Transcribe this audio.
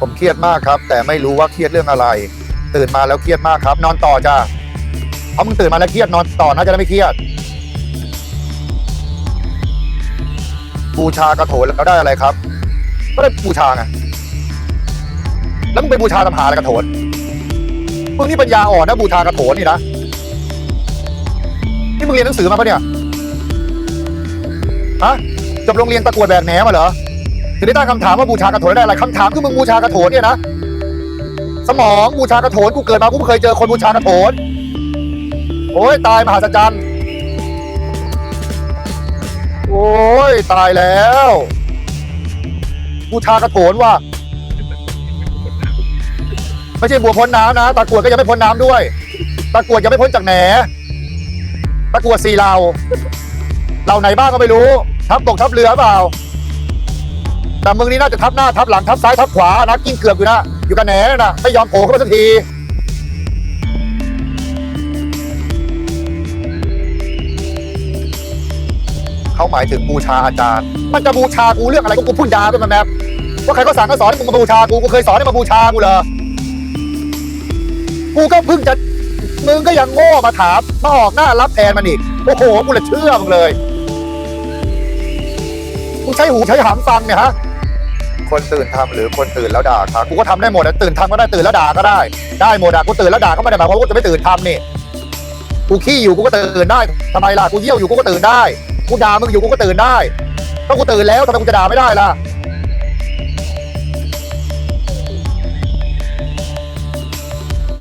ผมเครียดมากครับ แต่ไม่รู้ว่าเครียดเรื่องอะไร ตื่นมาแล้วเครียดมากครับ นอนต่อจ้าเพราะมึงตื่นมาแล้วเครียดนอนต่อน่าจะได้ไม่เครียด บูชากระโถนแล้วได้อะไรครับ ก็ได้บูชาไงแล้วมึงไปบูชาทำหาอะไรกระโถนมึงนี่ปัญญาอ่อนนะบูชากระโถนนี่นะนี่มึงเรียนหนังสือมาปะเนี่ยฮะจบโรงเรียนประกวดแบบแหนมาเหรอ ถึงได้ตั้งคำถามว่าบูชากระโถนได้อะไรคำถามคือมึงบูชากระโถนเนี่ยนะสมองบูชากระโถนกูเกิดมากูไม่เคยเจอคนบูชากระโถนโอ้ยตายมหาศจรรย์โอ้ยตายแล้วบูชากระโถนว่ะไม่ใช่บัวพ้นน้ำนะตะกรวดก็ยังไม่พ้นน้ำด้วยตะกรวดยังไม่พ้นจากแหนตะกรวดสี่เหล่าเหล่าไหนบ้างก็ไม่รู้ทับบกทับเรือเปล่า แต่มึงนี่น่าจะทับหน้าทับหลังทับซ้ายทับขวานะกิ้งเกือบอยู่นะ อยู่กับแหนนะไม่ยอมโผล่เข้ามาสักทีเขาหมายถึงบูชาอาจารย์ มันจะบูชากูเรื่องอะไรก็กูพูดยาไปมันแบบว่าใครก็สั่งก็สอนให้มึงมาบูชากูกูเคยสอนให้มาบูชากูเหรอกูก็เพิ่งจะมึงก็ยังโง่มาถามมาออกหน้ารับแทนมันอีกโอ้โหกูเลยเชื่อมึงเลยกูใช้หูใช้หางฟังเนี่ยฮะ คนตื่นทำหรือคนตื่นแล้วด่าครับกูก็ทำได้หมดนะตื่นทำก็ได้ตื่นแล้วด่าก็ได้ได้หมดอะกูตื่นแล้วด่าก็ไม่ได้หมายความว่ากูจะไม่ตื่นทำนี่กูขี้อยู่กูก็ตื่นได้ทำไมล่ะกูเยี่ยวอยู่กูก็ตื่นได้กูด่ามึงอยู่กูก็ตื่นได้ก็กูตื่นแล้วทำไมกูจะด่าไม่ได้ล่ะ